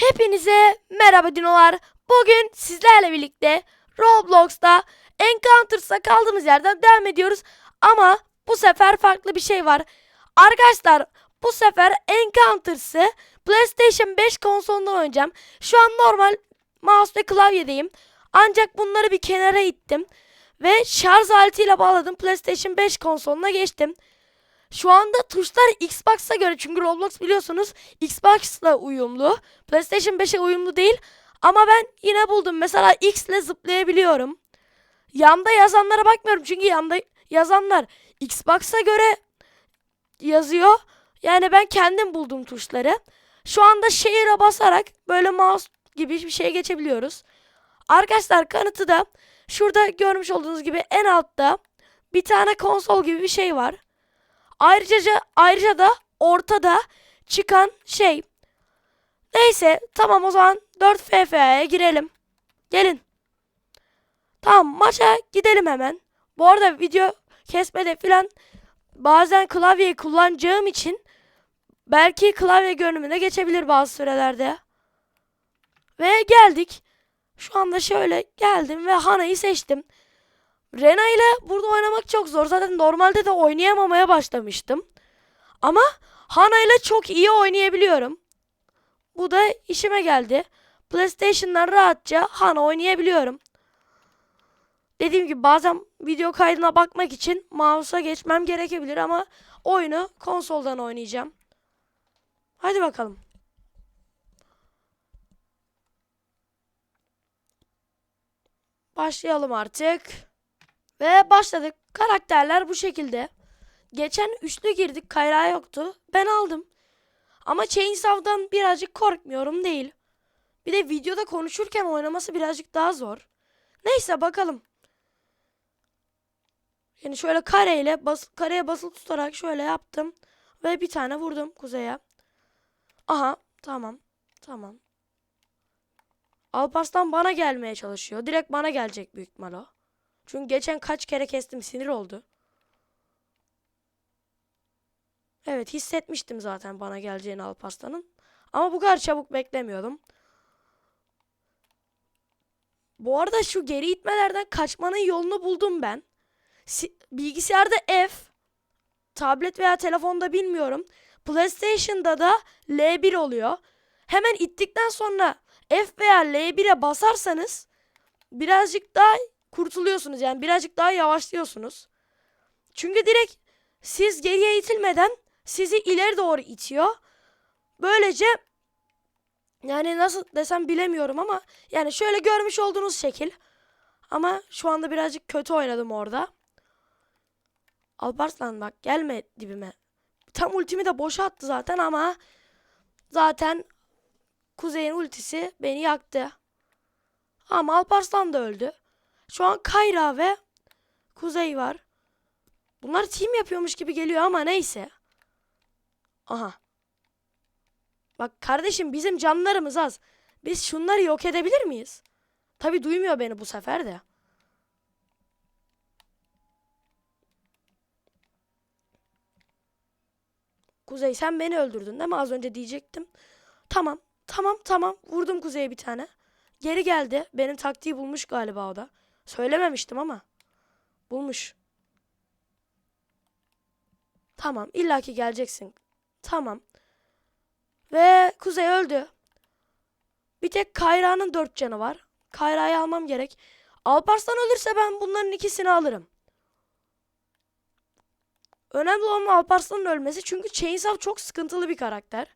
Hepinize merhaba dinolar. Bugün sizlerle birlikte Roblox'ta Encounters'a kaldığımız yerden devam ediyoruz. Ama bu sefer farklı bir şey var. Arkadaşlar bu sefer Encounters'ı PlayStation 5 konsolundan oynayacağım. Şu an normal mouse ve klavyedeyim. Ancak bunları bir kenara ittim. Ve şarj aletiyle bağladım. PlayStation 5 konsoluna geçtim. Şu anda tuşlar Xbox'a göre çünkü Roblox biliyorsunuz Xbox'la uyumlu. PlayStation 5'e uyumlu değil. Ama ben yine buldum. Mesela X ile zıplayabiliyorum. Yanda yazanlara bakmıyorum çünkü yanda yazanlar Xbox'a göre yazıyor. Yani ben kendim buldum tuşları. Şu anda şehire basarak böyle mouse gibi bir şeye geçebiliyoruz. Arkadaşlar kanıtı da şurada görmüş olduğunuz gibi en altta bir tane konsol gibi bir şey var. Ayrıca ayrıca da ortada çıkan şey. Neyse tamam o zaman 4 FFA'ya girelim. Gelin. Tamam maça gidelim hemen. Bu arada video kesmede filan bazen klavyeyi kullanacağım için belki klavye görünümüne geçebilir bazı sürelerde. Ve geldik. Şu anda şöyle geldim ve Hana'yı seçtim. Rena ile burada oynamak çok zor. Zaten normalde de oynayamamaya başlamıştım. Ama Hana ile çok iyi oynayabiliyorum. Bu da işime geldi. PlayStation'dan rahatça Hana oynayabiliyorum. Dediğim gibi bazen video kaydına bakmak için mouse'a geçmem gerekebilir ama oyunu konsoldan oynayacağım. Hadi bakalım. Başlayalım artık. Ve başladık. Karakterler bu şekilde. Geçen üçlü girdik. Kayra yoktu. Ben aldım. Ama Chainsaw'dan birazcık korkmuyorum değil. Bir de videoda konuşurken oynaması birazcık daha zor. Neyse bakalım. Yani şöyle kareyle bas kareye basılı tutarak şöyle yaptım. Ve bir tane vurdum kuzeye. Aha tamam. Tamam. Alparslan bana gelmeye çalışıyor. Direkt bana gelecek büyük ihtimal o. Çünkü geçen kaç kere kestim sinir oldu. Evet hissetmiştim zaten bana geleceğini Alparslan'ın. Ama bu kadar çabuk beklemiyordum. Bu arada şu geri itmelerden kaçmanın yolunu buldum ben. Si- bilgisayarda F, tablet veya telefonda bilmiyorum. PlayStation'da da L1 oluyor. Hemen ittikten sonra F veya L1'e basarsanız birazcık daha kurtuluyorsunuz. Yani birazcık daha yavaşlıyorsunuz. Çünkü direkt siz geriye itilmeden sizi ileri doğru itiyor. Böylece yani nasıl desem bilemiyorum ama yani şöyle görmüş olduğunuz şekil. Ama şu anda birazcık kötü oynadım orada. Alparslan bak gelme dibime. Tam ultimi de boşa attı zaten ama zaten Kuzey'in ultisi beni yaktı. Ama Alparslan da öldü. Şu an Kayra ve Kuzey var. Bunlar team yapıyormuş gibi geliyor ama neyse. Aha. Bak kardeşim bizim canlarımız az. Biz şunları yok edebilir miyiz? Tabi duymuyor beni bu sefer de. Kuzey sen beni öldürdün değil mi? Az önce diyecektim. Tamam. Tamam tamam. Vurdum Kuzey'e bir tane. Geri geldi. Benim taktiği bulmuş galiba o da. Söylememiştim ama. Bulmuş. Tamam. illaki geleceksin. Tamam. Ve Kuzey öldü. Bir tek Kayra'nın dört canı var. Kayra'yı almam gerek. Alparslan ölürse ben bunların ikisini alırım. Önemli olan Alparslan'ın ölmesi. Çünkü Chainsaw çok sıkıntılı bir karakter.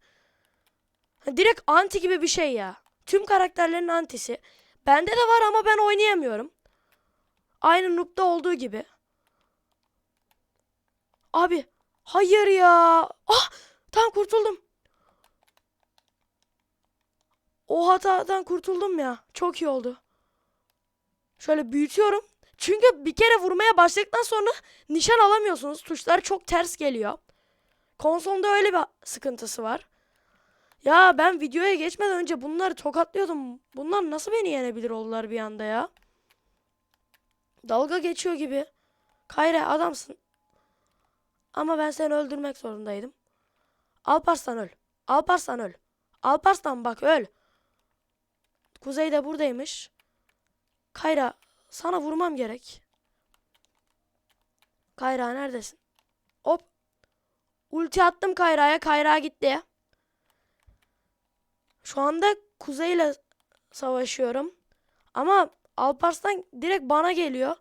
Direkt anti gibi bir şey ya. Tüm karakterlerin antisi. Bende de var ama ben oynayamıyorum. Aynı Noob'da olduğu gibi. Abi. Hayır ya. Ah. Tam kurtuldum. O hatadan kurtuldum ya. Çok iyi oldu. Şöyle büyütüyorum. Çünkü bir kere vurmaya başladıktan sonra nişan alamıyorsunuz. Tuşlar çok ters geliyor. Konsolda öyle bir sıkıntısı var. Ya ben videoya geçmeden önce bunları tokatlıyordum. Bunlar nasıl beni yenebilir oldular bir anda ya? Dalga geçiyor gibi. Kayra adamsın. Ama ben seni öldürmek zorundaydım. Alparslan öl. Alparslan öl. Alparslan bak öl. Kuzey de buradaymış. Kayra sana vurmam gerek. Kayra neredesin? Hop. Ulti attım Kayra'ya. Kayra gitti. Şu anda Kuzey'le savaşıyorum. Ama Alparslan direkt bana geliyor.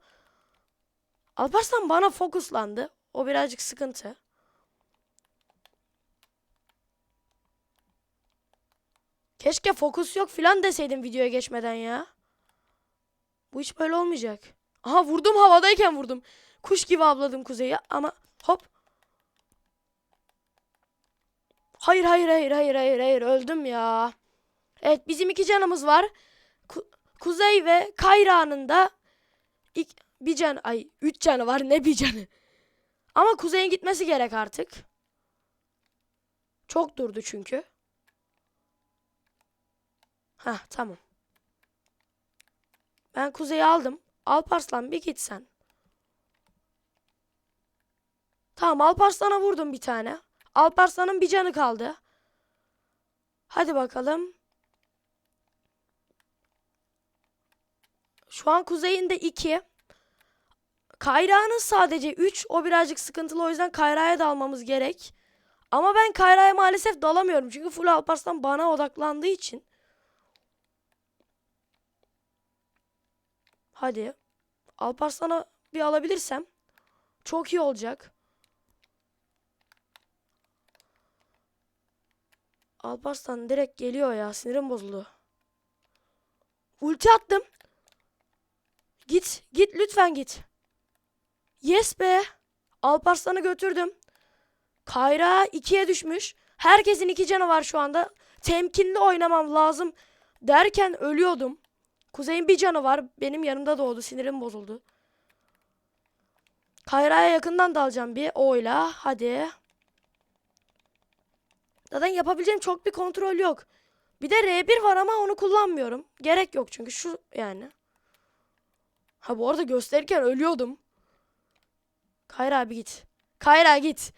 Alparslan bana fokuslandı. O birazcık sıkıntı. Keşke fokus yok filan deseydim videoya geçmeden ya. Bu hiç böyle olmayacak. Aha vurdum havadayken vurdum. Kuş gibi avladım kuzeyi ama hop. Hayır hayır hayır hayır hayır hayır öldüm ya. Evet bizim iki canımız var. Ku- Kuzey ve Kayra'nın da ik- bir can ay üç canı var ne bir canı. Ama Kuzey'in gitmesi gerek artık. Çok durdu çünkü. Hah tamam. Ben Kuzey'i aldım. Alparslan bir git sen. Tamam Alparslan'a vurdum bir tane. Alparslan'ın bir canı kaldı. Hadi bakalım. Şu an Kuzey'in de 2. Kayra'nın sadece 3. O birazcık sıkıntılı o yüzden Kayra'ya dalmamız gerek. Ama ben Kayra'ya maalesef dalamıyorum. Çünkü full Alparslan bana odaklandığı için. Hadi. Alparslan'a bir alabilirsem çok iyi olacak. Alparslan direkt geliyor ya. Sinirim bozuldu. Ulti attım. Git. Git lütfen git. Yes be. Alparslan'ı götürdüm. Kayra ikiye düşmüş. Herkesin iki canı var şu anda. Temkinli oynamam lazım derken ölüyordum. Kuzey'in bir canı var. Benim yanımda doğdu. Sinirim bozuldu. Kayra'ya yakından dalacağım bir oyla. Hadi. Zaten yapabileceğim çok bir kontrol yok. Bir de R1 var ama onu kullanmıyorum. Gerek yok çünkü şu yani. Ha bu arada gösterirken ölüyordum. Kayra abi git. Kayra git.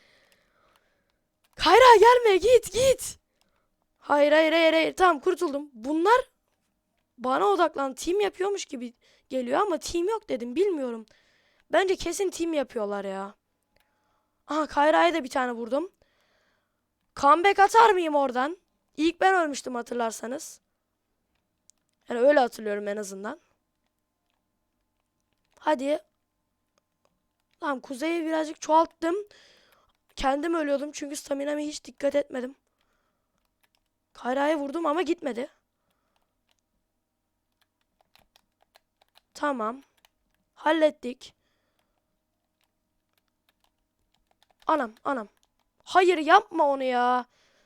Kayra gelme git git. Hayır hayır hayır hayır. Tamam kurtuldum. Bunlar bana odaklan team yapıyormuş gibi geliyor ama team yok dedim bilmiyorum. Bence kesin team yapıyorlar ya. Aha Kayra'ya da bir tane vurdum. Comeback atar mıyım oradan? İlk ben ölmüştüm hatırlarsanız. Yani öyle hatırlıyorum en azından. Hadi. Tamam kuzeyi birazcık çoğalttım. Kendim ölüyordum çünkü staminama hiç dikkat etmedim. Kayra'ya vurdum ama gitmedi. Tamam. Hallettik. Anam anam. Hayır yapma onu ya.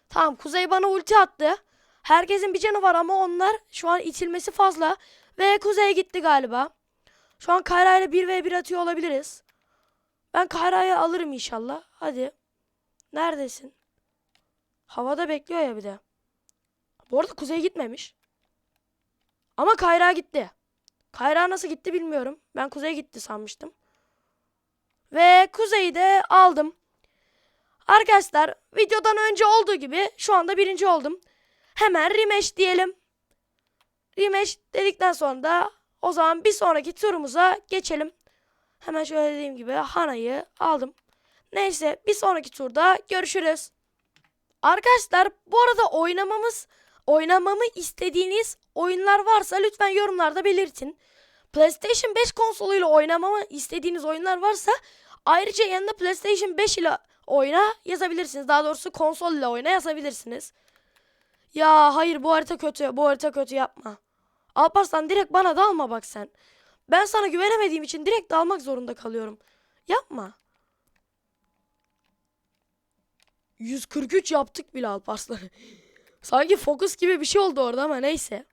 Tamam Kuzey bana ulti attı. Herkesin bir canı var ama onlar şu an itilmesi fazla. Ve Kuzey gitti galiba. Şu an Kayra ile 1v1 atıyor olabiliriz. Ben Kayra'yı alırım inşallah. Hadi. Neredesin? Havada bekliyor ya bir de. Bu arada Kuzey gitmemiş. Ama Kayra gitti. Kayra nasıl gitti bilmiyorum. Ben Kuzey gitti sanmıştım. Ve Kuzey'i de aldım. Arkadaşlar videodan önce olduğu gibi şu anda birinci oldum. Hemen rematch diyelim. Rematch dedikten sonra da o zaman bir sonraki turumuza geçelim. Hemen şöyle dediğim gibi Hana'yı aldım. Neyse bir sonraki turda görüşürüz. Arkadaşlar bu arada oynamamız oynamamı istediğiniz oyunlar varsa lütfen yorumlarda belirtin. PlayStation 5 konsoluyla oynamamı istediğiniz oyunlar varsa ayrıca yanında PlayStation 5 ile oyna yazabilirsiniz. Daha doğrusu konsol ile oyna yazabilirsiniz. Ya hayır bu harita kötü. Bu harita kötü yapma. Alparslan direkt bana dalma bak sen. Ben sana güvenemediğim için direkt dalmak zorunda kalıyorum. Yapma. 143 yaptık bile Alparslan. Sanki fokus gibi bir şey oldu orada ama neyse.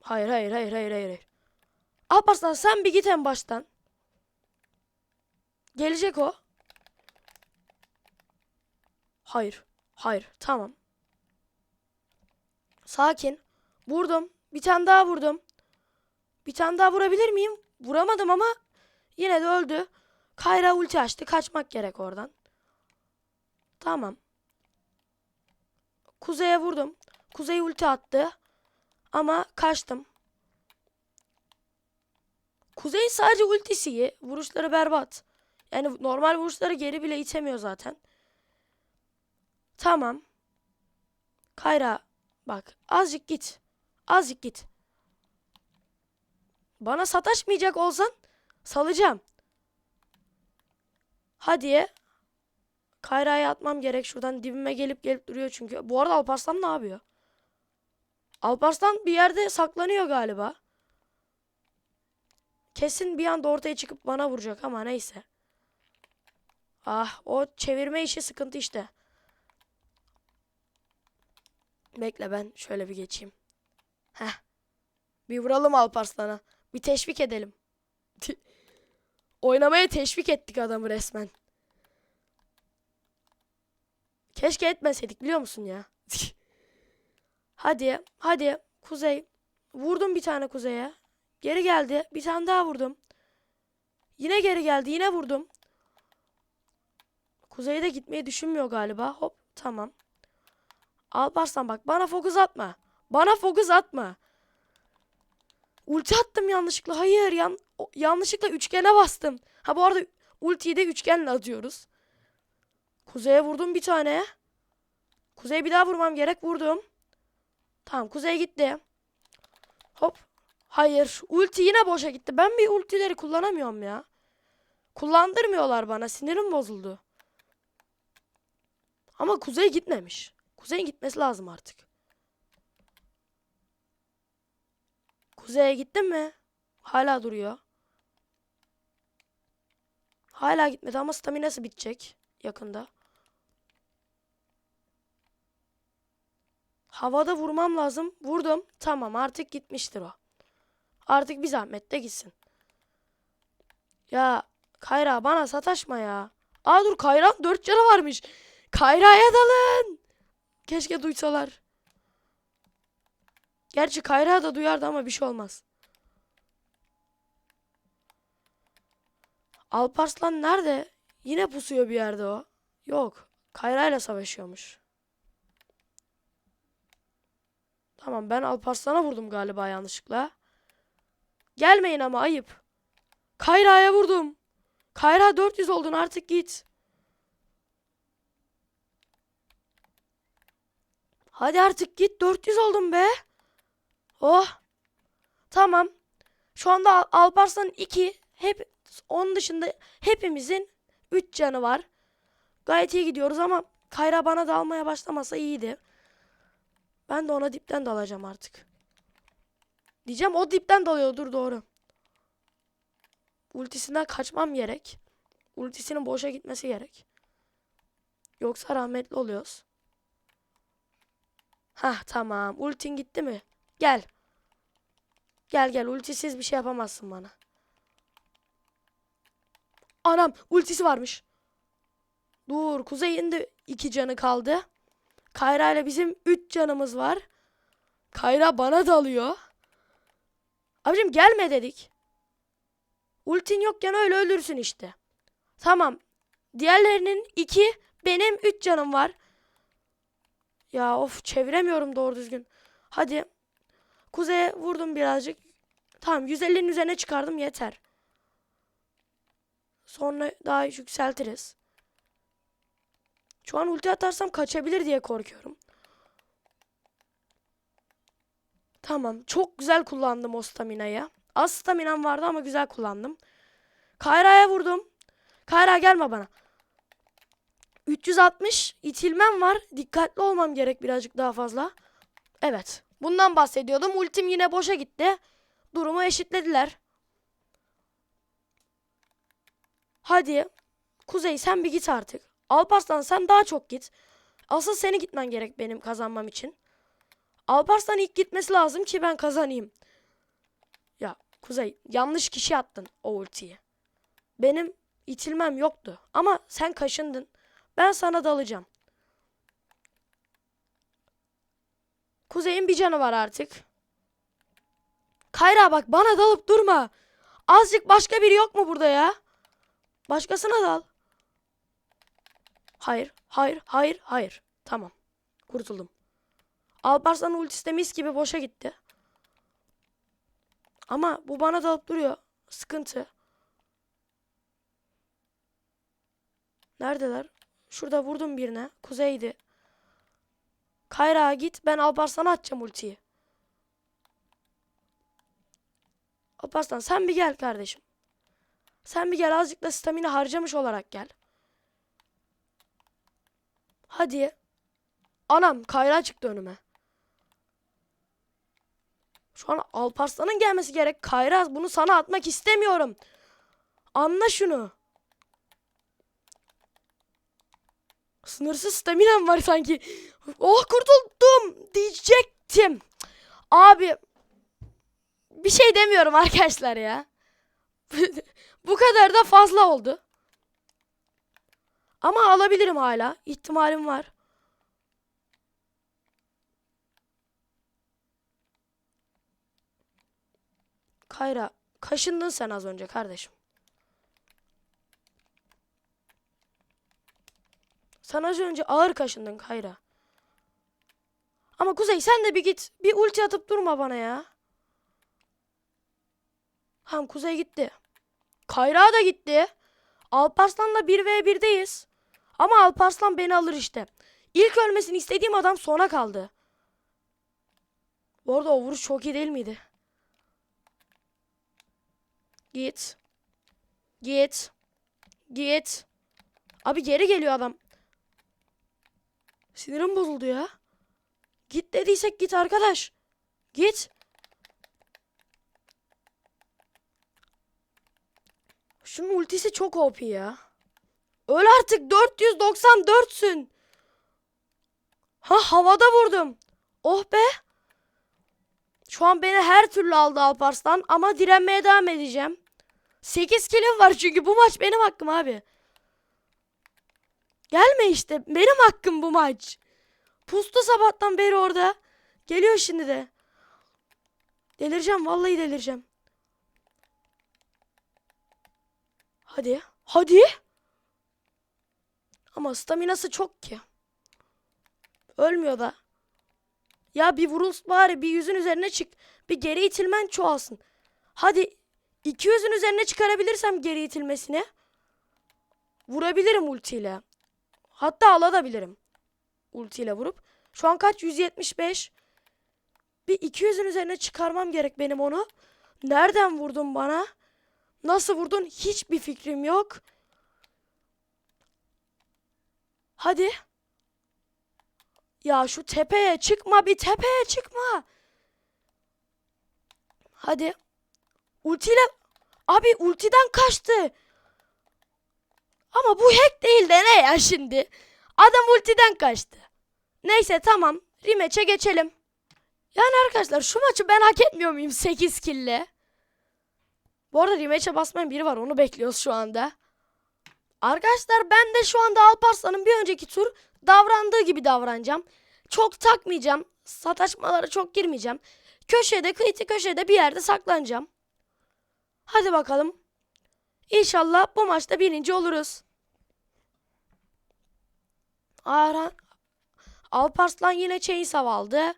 Hayır hayır hayır hayır hayır. hayır. Alparslan sen bir git en baştan. Gelecek o. Hayır. Hayır. Tamam. Sakin. Vurdum. Bir tane daha vurdum. Bir tane daha vurabilir miyim? Vuramadım ama yine de öldü. Kayra ulti açtı. Kaçmak gerek oradan. Tamam. Kuzey'e vurdum. Kuzey ulti attı. Ama kaçtım. Kuzey'in sadece ultisi iyi. Vuruşları berbat. Yani normal vuruşları geri bile itemiyor zaten. Tamam. Kayra bak azıcık git. Azıcık git. Bana sataşmayacak olsan salacağım. Hadi. Kayra'ya atmam gerek. Şuradan dibime gelip gelip duruyor çünkü. Bu arada Alparslan ne yapıyor? Alparslan bir yerde saklanıyor galiba. Kesin bir anda ortaya çıkıp bana vuracak ama neyse. Ah o çevirme işi sıkıntı işte. Bekle ben şöyle bir geçeyim. Heh. Bir vuralım Alparslan'a. Bir teşvik edelim. Oynamaya teşvik ettik adamı resmen. Keşke etmeseydik biliyor musun ya? hadi, hadi. Kuzey. Vurdum bir tane kuzeye. Geri geldi. Bir tane daha vurdum. Yine geri geldi. Yine vurdum. Kuzey'e de gitmeyi düşünmüyor galiba. Hop tamam. Alparslan bak bana fokus atma. Bana fokus atma. Ulti attım yanlışlıkla. Hayır yan yanlışlıkla üçgene bastım. Ha bu arada ultiyi de üçgenle atıyoruz. Kuzey'e vurdum bir tane. Kuzey'e bir daha vurmam gerek. Vurdum. Tamam Kuzey gitti. Hop. Hayır. Ulti yine boşa gitti. Ben bir ultileri kullanamıyorum ya. Kullandırmıyorlar bana. Sinirim bozuldu. Ama Kuzey gitmemiş. Kuzey'in gitmesi lazım artık. Kuzey'e gittin mi? Hala duruyor. Hala gitmedi ama staminası bitecek yakında. Havada vurmam lazım. Vurdum. Tamam artık gitmiştir o. Artık bir zahmet de gitsin. Ya Kayra bana sataşma ya. Aa dur Kayra'nın 4 canı varmış. Kayra'ya dalın. Keşke duysalar. Gerçi Kayra da duyardı ama bir şey olmaz. Alparslan nerede? Yine pusuyor bir yerde o. Yok. Kayra ile savaşıyormuş. Tamam ben Alparslan'a vurdum galiba yanlışlıkla. Gelmeyin ama ayıp. Kayra'ya vurdum. Kayra 400 oldun artık git. Hadi artık git 400 oldum be. Oh. Tamam. Şu anda Al- Alparslan 2. Hep onun dışında hepimizin 3 canı var. Gayet iyi gidiyoruz ama Kayra bana dalmaya başlamasa iyiydi. Ben de ona dipten dalacağım artık. Diyeceğim o dipten dalıyordur doğru. Ultisinden kaçmam gerek. Ultisinin boşa gitmesi gerek. Yoksa rahmetli oluyoruz. Hah tamam. Ultin gitti mi? Gel. Gel gel ultisiz bir şey yapamazsın bana. Anam ultisi varmış. Dur Kuzey'in de iki canı kaldı. Kayra ile bizim üç canımız var. Kayra bana dalıyor. Abicim gelme dedik. Ultin yokken öyle ölürsün işte. Tamam. Diğerlerinin iki, benim üç canım var. Ya of çeviremiyorum doğru düzgün. Hadi. Kuzeye vurdum birazcık. Tamam 150'nin üzerine çıkardım yeter. Sonra daha yükseltiriz. Şu an ulti atarsam kaçabilir diye korkuyorum. Tamam. Çok güzel kullandım o staminayı. Az staminam vardı ama güzel kullandım. Kayra'ya vurdum. Kayra gelme bana. 360 itilmem var. Dikkatli olmam gerek birazcık daha fazla. Evet. Bundan bahsediyordum. Ultim yine boşa gitti. Durumu eşitlediler. Hadi. Kuzey sen bir git artık. Alparslan sen daha çok git. Asıl seni gitmen gerek benim kazanmam için. Alparslan ilk gitmesi lazım ki ben kazanayım. Ya Kuzey yanlış kişi attın o ultiyi. Benim itilmem yoktu. Ama sen kaşındın. Ben sana dalacağım. Kuzey'in bir canı var artık. Kayra bak bana dalıp durma. Azıcık başka biri yok mu burada ya? Başkasına dal. Hayır, hayır, hayır, hayır. Tamam. Kurtuldum. Alparslan'ın ultisi de mis gibi boşa gitti. Ama bu bana dalıp duruyor. Sıkıntı. Neredeler? Şurada vurdum birine. Kuzeydi. Kayra git. Ben Alparslan'a atacağım ultiyi. Alparslan sen bir gel kardeşim. Sen bir gel azıcık da stamina harcamış olarak gel. Hadi. Anam Kayra çıktı önüme. Şu an Alparslan'ın gelmesi gerek. Kayra bunu sana atmak istemiyorum. Anla şunu. Sınırsız staminam var sanki. Oh kurtuldum diyecektim. Abi bir şey demiyorum arkadaşlar ya. Bu kadar da fazla oldu. Ama alabilirim hala. İhtimalim var. Kayra, kaşındın sen az önce kardeşim. Sen az önce ağır kaşındın Kayra. Ama Kuzey sen de bir git. Bir ulti atıp durma bana ya. Ham Kuzey gitti. Kayra da gitti. Alparslan'la 1v1'deyiz. Ama Alparslan beni alır işte. İlk ölmesini istediğim adam sona kaldı. Bu arada o vuruş çok iyi değil miydi? Git. Git. Git. Abi geri geliyor adam. Sinirim bozuldu ya. Git dediysek git arkadaş. Git. Şunun ultisi çok OP ya. Öl artık 494'sün. Ha havada vurdum. Oh be. Şu an beni her türlü aldı Alparslan ama direnmeye devam edeceğim. 8 kilim var çünkü bu maç benim hakkım abi. Gelme işte benim hakkım bu maç. Pustu sabahtan beri orada. Geliyor şimdi de. Delireceğim vallahi delireceğim. Hadi. Hadi. Ama staminası çok ki. Ölmüyor da. Ya bir vurul bari bir yüzün üzerine çık. Bir geri itilmen çoğalsın. Hadi 200'ün üzerine çıkarabilirsem geri itilmesini. Vurabilirim ultiyle. Hatta alabilirim. Ultiyle vurup. Şu an kaç? 175. Bir 200'ün üzerine çıkarmam gerek benim onu. Nereden vurdun bana? Nasıl vurdun? Hiçbir fikrim yok. Hadi. Ya şu tepeye çıkma bir tepeye çıkma. Hadi. Ultiyle abi ultiden kaçtı. Ama bu hack değil de ne ya şimdi? Adam ultiden kaçtı. Neyse tamam. Rematch'e geçelim. Yani arkadaşlar şu maçı ben hak etmiyor muyum 8 kill'le? Bu arada rematch'e basmayan biri var. Onu bekliyoruz şu anda. Arkadaşlar ben de şu anda Alparslan'ın bir önceki tur davrandığı gibi davranacağım. Çok takmayacağım. Sataşmalara çok girmeyeceğim. Köşede, kıyıtı köşede bir yerde saklanacağım. Hadi bakalım. İnşallah bu maçta birinci oluruz. Arhan Alparslan yine Chainsaw aldı.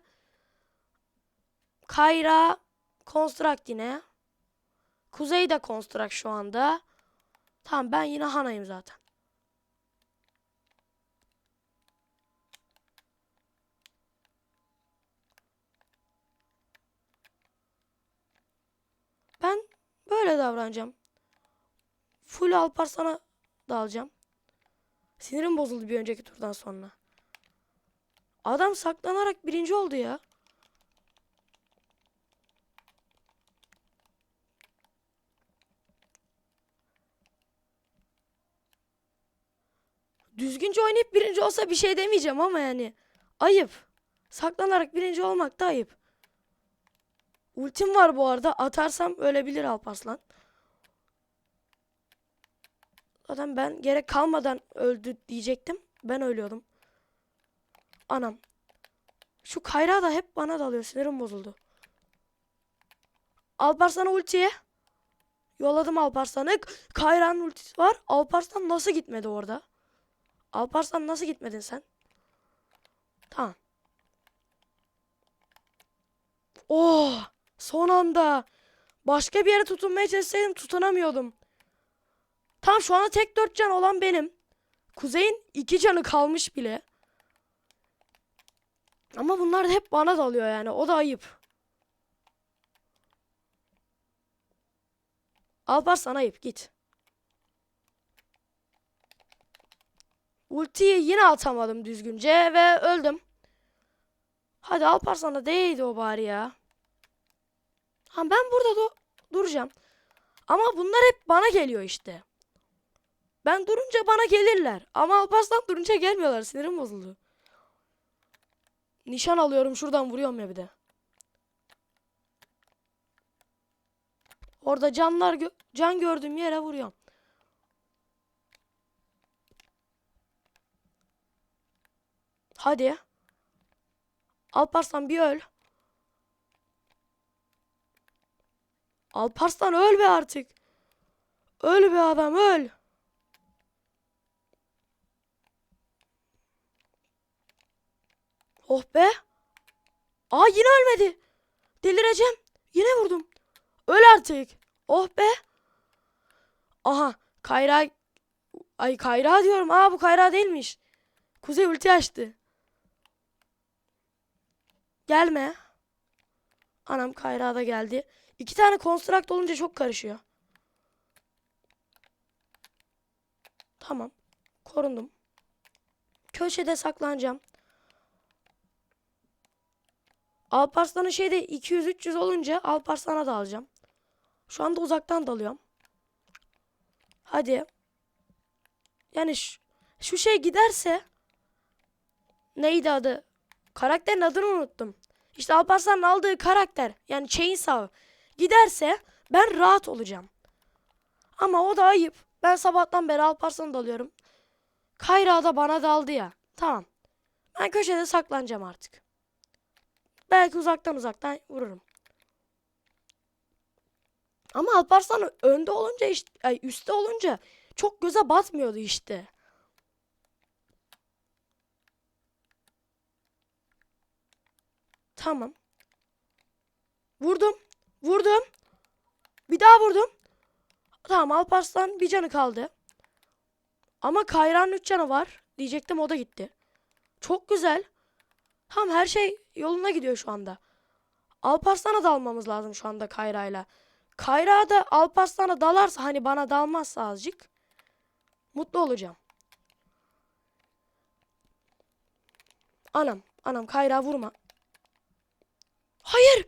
Kayra Construct yine. Kuzey de Construct şu anda. Tamam ben yine Hana'yım zaten. Ben böyle davranacağım. Full Alparslan'a dalacağım. Sinirim bozuldu bir önceki turdan sonra. Adam saklanarak birinci oldu ya. Düzgünce oynayıp birinci olsa bir şey demeyeceğim ama yani. Ayıp. Saklanarak birinci olmak da ayıp. Ultim var bu arada. Atarsam ölebilir Alparslan. Zaten ben gerek kalmadan öldü diyecektim. Ben ölüyordum. Anam. Şu Kayra da hep bana dalıyor. Sinirim bozuldu. Alparslan'a ultiye. Yolladım Alparslan'ı. Kayra'nın ultisi var. Alparslan nasıl gitmedi orada? Alparslan nasıl gitmedin sen? Tamam. Oh son anda. Başka bir yere tutunmaya çalışsaydım tutunamıyordum. Tam şu anda tek dört can olan benim. Kuzey'in iki canı kalmış bile. Ama bunlar da hep bana dalıyor yani. O da ayıp. Alparslan ayıp git. Ultiyi yine atamadım düzgünce ve öldüm. Hadi Alparslan'a değdi o bari ya. Ha ben burada du- duracağım. Ama bunlar hep bana geliyor işte. Ben durunca bana gelirler. Ama Alparslan durunca gelmiyorlar. Sinirim bozuldu. Nişan alıyorum şuradan vuruyorum ya bir de. Orada canlar gö- can gördüğüm yere vuruyorum. Hadi. Alparslan bir öl. Alparslan öl be artık. Öl be adam öl. Oh be. Aa yine ölmedi. Delireceğim. Yine vurdum. Öl artık. Oh be. Aha Kayra. Ay Kayra diyorum. Aa bu Kayra değilmiş. Kuzey ulti açtı. Gelme. Anam Kayra da geldi. İki tane konstrakt olunca çok karışıyor. Tamam. Korundum. Köşede saklanacağım. Alparslan'ın şeyde 200-300 olunca Alparslan'a da alacağım. Şu anda uzaktan dalıyorum. Hadi. Yani şu, şu şey giderse neydi adı? Karakterin adını unuttum. İşte Alparslan'ın aldığı karakter yani Chainsaw giderse ben rahat olacağım. Ama o da ayıp. Ben sabahtan beri Alparslan'ı dalıyorum. Kayra da bana daldı ya. Tamam. Ben köşede saklanacağım artık. Belki uzaktan uzaktan vururum. Ama Alparslan önde olunca işte, ay üstte olunca çok göze batmıyordu işte. Tamam. Vurdum. Vurdum. Bir daha vurdum. Tamam Alparslan bir canı kaldı. Ama Kayra'nın 3 canı var. Diyecektim o da gitti. Çok güzel. Tamam her şey yoluna gidiyor şu anda. Alparslan'a dalmamız lazım şu anda Kayra'yla. Kayra da Alparslan'a dalarsa hani bana dalmazsa azıcık mutlu olacağım. Anam, anam Kayra vurma. Hayır.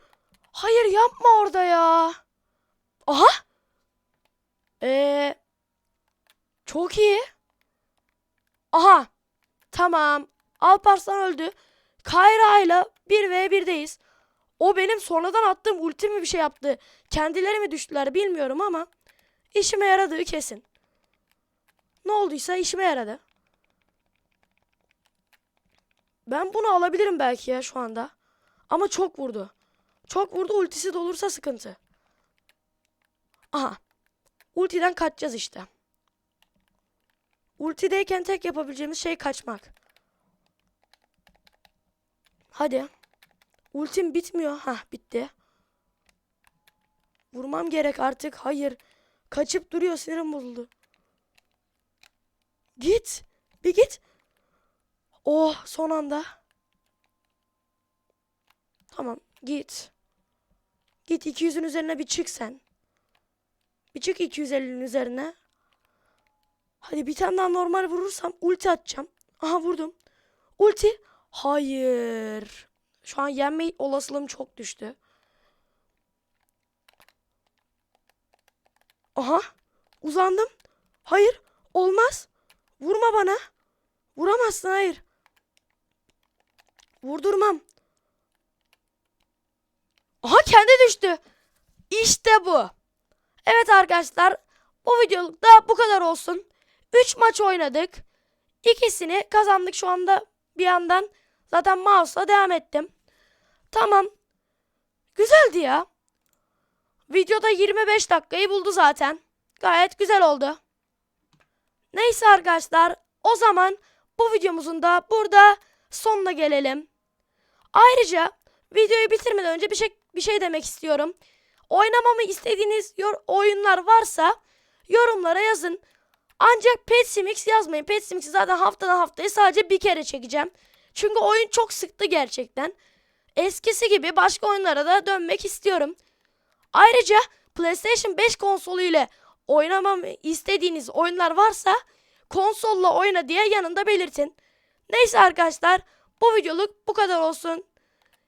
Hayır yapma orada ya. Aha. Ee, çok iyi. Aha. Tamam. Alparslan öldü. Kayra ile 1v1'deyiz. O benim sonradan attığım ulti mi bir şey yaptı. Kendileri mi düştüler bilmiyorum ama işime yaradığı kesin. Ne olduysa işime yaradı. Ben bunu alabilirim belki ya şu anda. Ama çok vurdu. Çok vurdu ultisi de olursa sıkıntı. Aha. Ultiden kaçacağız işte. Ultideyken tek yapabileceğimiz şey kaçmak. Hadi. Ultim bitmiyor. Hah bitti. Vurmam gerek artık. Hayır. Kaçıp duruyor. Sinirim bozuldu. Git. Bir git. Oh son anda. Tamam git. Git 200'ün üzerine bir çık sen. Bir çık 250'nin üzerine. Hadi bir tane daha normal vurursam ulti atacağım. Aha vurdum. Ulti. Hayır. Şu an yenme olasılığım çok düştü. Aha. Uzandım. Hayır. Olmaz. Vurma bana. Vuramazsın hayır. Vurdurmam. Aha kendi düştü. İşte bu. Evet arkadaşlar. Bu videoluk da bu kadar olsun. 3 maç oynadık. İkisini kazandık şu anda bir yandan. Zaten mouse'la devam ettim. Tamam. Güzeldi ya. Videoda 25 dakikayı buldu zaten. Gayet güzel oldu. Neyse arkadaşlar. O zaman bu videomuzun da burada sonuna gelelim. Ayrıca videoyu bitirmeden önce bir şey bir şey demek istiyorum. Oynamamı istediğiniz oyunlar varsa yorumlara yazın. Ancak Petsimix yazmayın. Petsimix'i zaten haftadan haftaya sadece bir kere çekeceğim. Çünkü oyun çok sıktı gerçekten. Eskisi gibi başka oyunlara da dönmek istiyorum. Ayrıca PlayStation 5 konsolu ile oynamamı istediğiniz oyunlar varsa konsolla oyna diye yanında belirtin. Neyse arkadaşlar bu videoluk bu kadar olsun.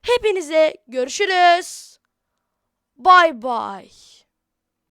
Hepinize görüşürüz. Bye bye.